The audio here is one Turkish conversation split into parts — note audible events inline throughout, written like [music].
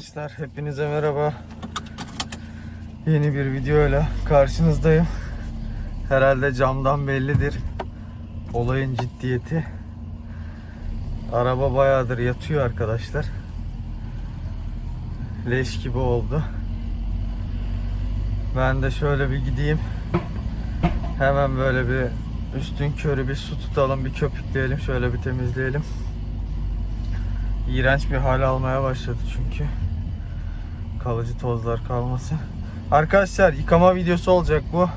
Arkadaşlar hepinize merhaba. Yeni bir videoyla karşınızdayım. Herhalde camdan bellidir. Olayın ciddiyeti. Araba bayağıdır yatıyor arkadaşlar. Leş gibi oldu. Ben de şöyle bir gideyim. Hemen böyle bir üstün körü bir su tutalım, bir köpükleyelim, şöyle bir temizleyelim. İğrenç bir hal almaya başladı çünkü. Kalıcı tozlar kalmasın. Arkadaşlar yıkama videosu olacak bu.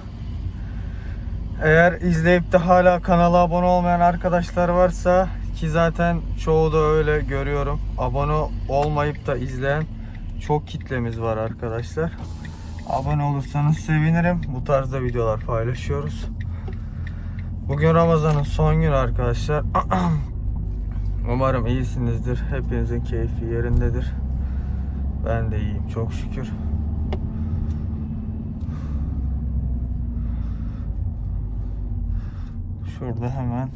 Eğer izleyip de hala kanala abone olmayan arkadaşlar varsa ki zaten çoğu da öyle görüyorum. Abone olmayıp da izleyen çok kitlemiz var arkadaşlar. Abone olursanız sevinirim. Bu tarzda videolar paylaşıyoruz. Bugün Ramazan'ın son günü arkadaşlar. [clears throat] Umarım iyisinizdir. Hepinizin keyfi yerindedir. Ben de iyiyim çok şükür. Şurada hemen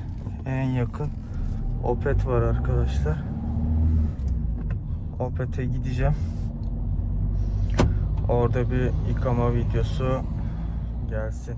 en yakın Opet var arkadaşlar. Opet'e gideceğim. Orada bir yıkama videosu gelsin.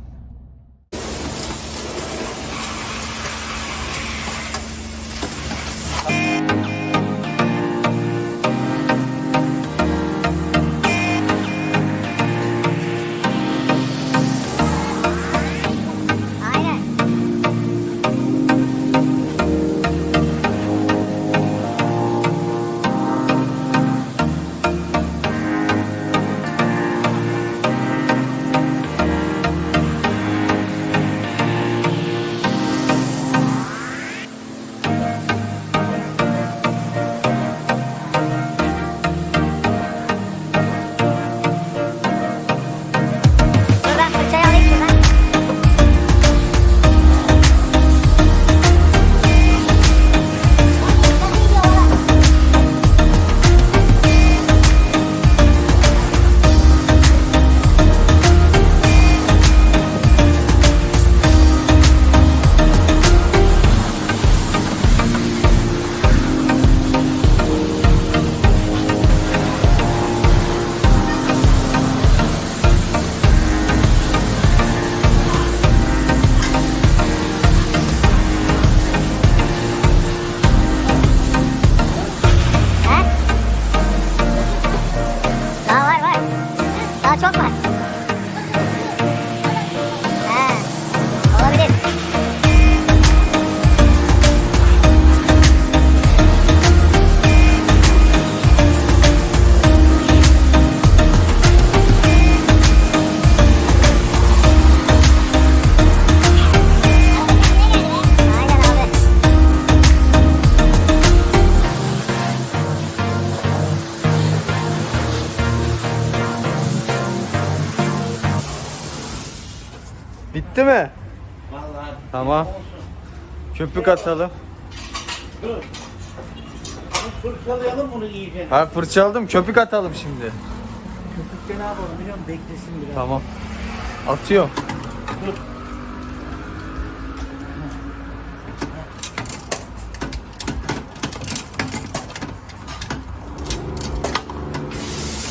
Köpük atalım. dur. Fırçalayalım bunu iyice. Ha fırçaladım köpük atalım şimdi. Köpükte ne yapalım biliyor musun? Beklesin biraz. Tamam. Atıyorum. Dur.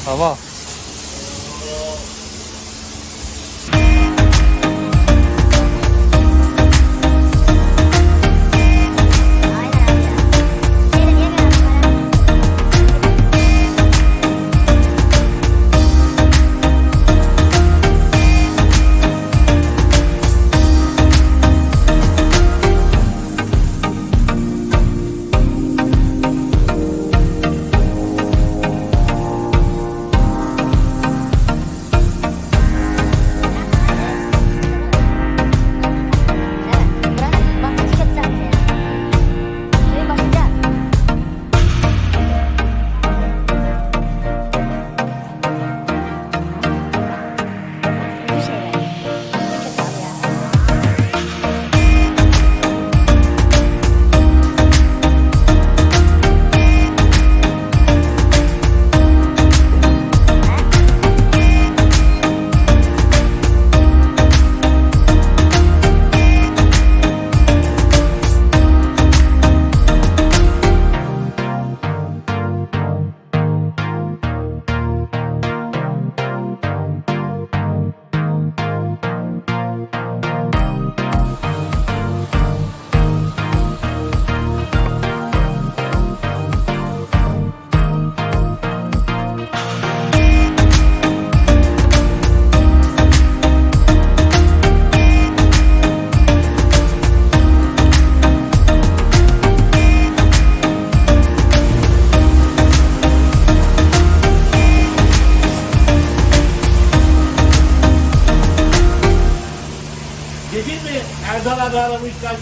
Tamam.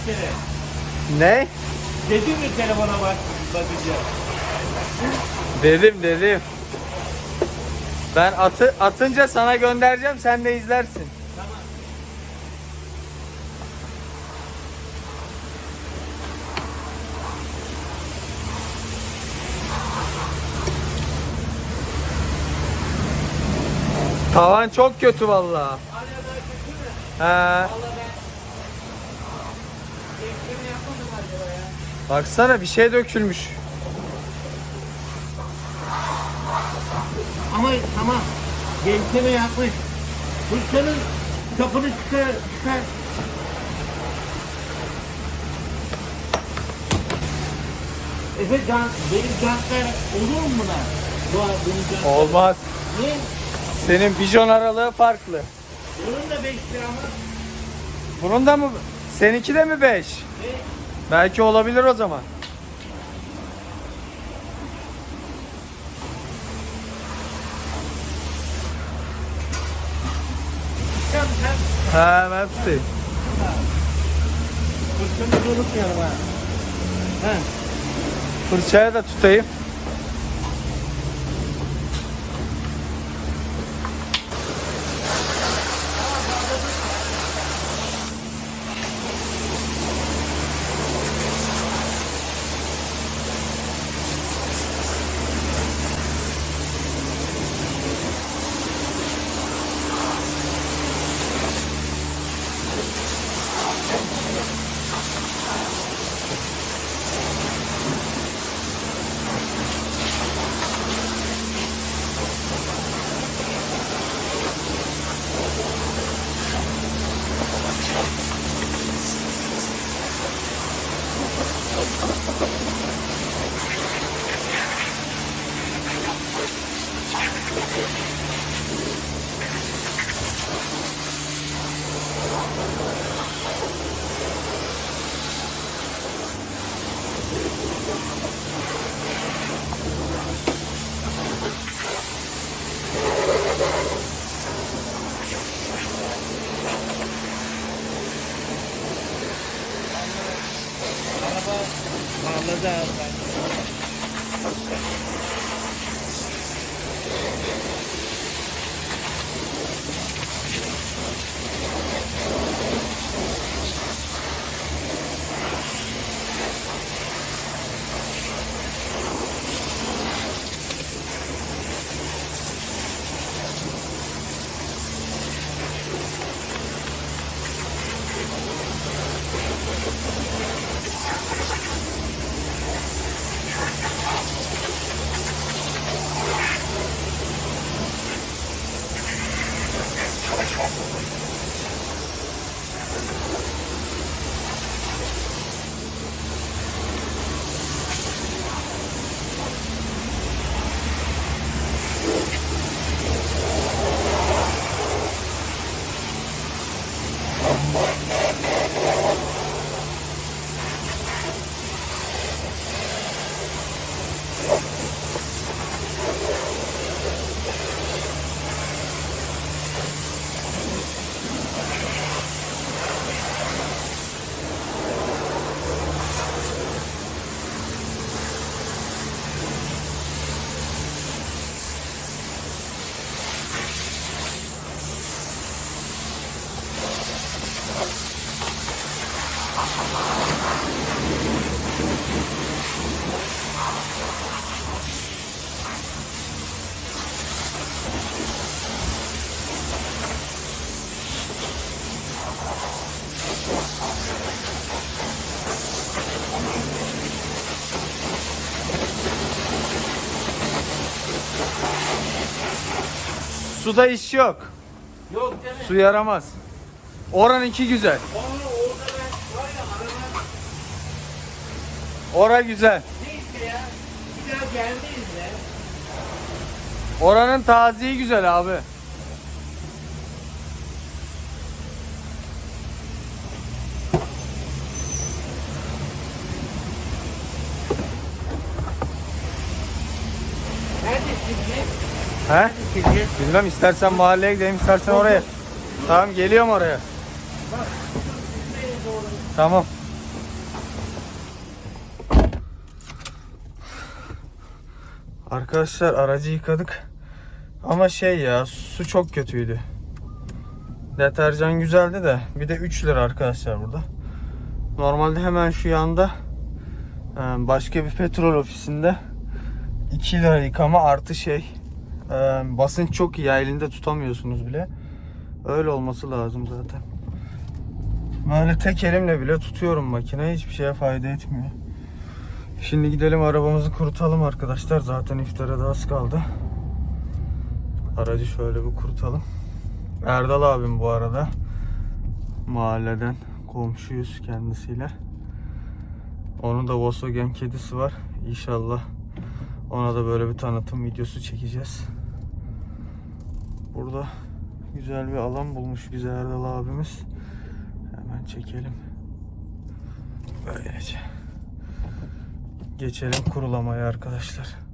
Kere. Ne? Dedim mi telefona bak bakacağım. Dedim dedim. Ben atı atınca sana göndereceğim sen de izlersin. Tamam. Tavan çok kötü vallahi. He. Valla ben Baksana bir şey dökülmüş. Ama tamam. Gevşeme yapmış. Fırçanın kapını çıkar. çıkar. Efe can, benim jantlar olur mu buna? Bu bunun jantları. Olmaz. Niye? Senin bijon aralığı farklı. Bunun da 5 lira ama. Bunun da mı? Seninki de mi 5? Ne? Belki olabilir o zaman. Sen sen He ben tutayım. fırçanı unutmayalım ha. Ha. Fırçaya da tutayım. Suda iş yok. Yok deme. Su yaramaz. Oranınki güzel. Aa, orada ben var ya Ora güzel. neyse ya. Bir daha gelmeyiz ya. Oranın taziği güzel abi. Neredesin ne? He? Bilmem istersen mahalleye gidelim istersen oraya. Tamam geliyorum oraya. Tamam. Arkadaşlar aracı yıkadık. Ama şey ya su çok kötüydü. Deterjan güzeldi de bir de 3 lira arkadaşlar burada. Normalde hemen şu yanda e, başka bir petrol ofisinde 2 lira yıkama artı şey e, basınç çok iyi elinde tutamıyorsunuz bile. Öyle olması lazım zaten. Böyle tek elimle bile tutuyorum makine hiçbir şeye fayda etmiyor. Şimdi gidelim arabamızı kurutalım arkadaşlar. Zaten iftara da az kaldı. Aracı şöyle bir kurutalım. Erdal abim bu arada. Mahalleden komşuyuz kendisiyle. Onun da Volkswagen kedisi var. İnşallah ona da böyle bir tanıtım videosu çekeceğiz. Burada güzel bir alan bulmuş bize Erdal abimiz. Hemen çekelim. Böylece. Geçelim kurulamaya arkadaşlar.